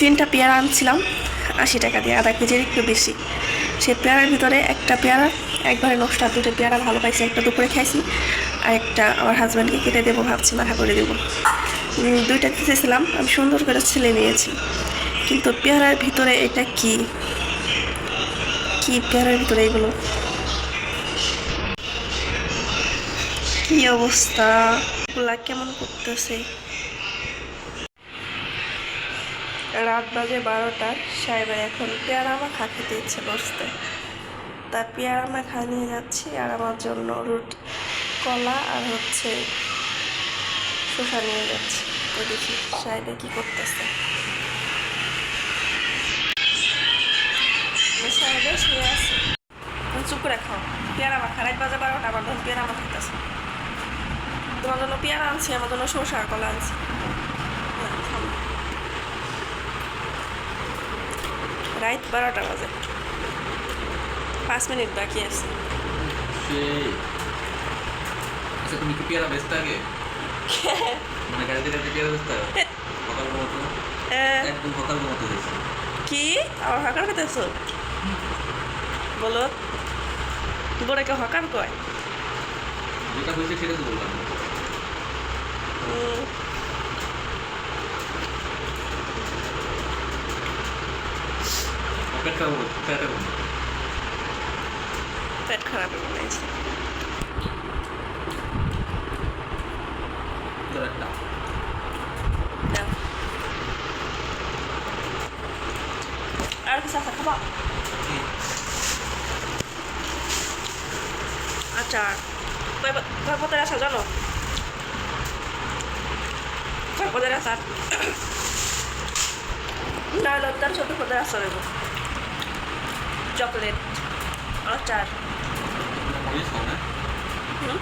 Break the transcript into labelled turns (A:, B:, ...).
A: তিনটা পেয়ারা আনছিলাম, আশি টাকা দিয়ে, আধা কেজির একটু বেশি। সেই পেয়ারার ভিতরে একটা পেয়ারা, একবারে নষ্ট দুটো পেয়ারা ভালো পাইছি। একটা দুপুরে খাইছি, আর একটা আমার হাজব্যান্ডকে কেটে দেবো, ভাবছি মাথা করে দেবো। দুইটা দিতেছিলাম, আমি সুন্দর করে ছেলে নিয়েছি। কিন্তু পেয়ারার ভিতরে এটা কি? কি পেয়ারার ভিতরে এগুলো? কি অবস্থা? এগুলা কেমন করতেছে? রাত বাজে বারোটার সাহেবের এখন পেয়ারা মাখা খেতে ইচ্ছে বসতে তা পেয়ারা মাখা নিয়ে যাচ্ছি, আর আমার জন্য রুট, কলা আর হচ্ছে শসা নিয়ে যাচ্ছি। তো দেখি সাহেবে কি করতেছে। সাহেবে শুয়ে আছে। চুপ করে খাও। পেয়ারা মাখা রাত বাজে বারোটা, আমার ধর পেয়ারা মাখা খেতেছে তোমার জন্য পেয়ারা আনছি, আমার জন্য আর কলা আনছি না, থামো। রাত বারোটা বাজে। পাঁচ মিনিট বাকি আছে।
B: আচ্ছা তুমি কি পেয়ারা বেচতে আগে? মানে গাড়িতে গাড়িতে পেয়ারা বেচতে সকাল মতো? একদম সকাল মতো
A: কি? আমার হকার খেতেছো বলো। বড়কে হকার কয়?
B: যেটা হয়েছে সেটা তো বললাম। পেট খারাপ পেট
A: পেট খারাপ
B: তোর
A: দাও। আর কিছু আছে খাবা আচ্ছা কয় প- কয় পদের আচার জানো কয় পদের আচার না লতার ছোট পদের আচার এগো চকলেট আচার হুম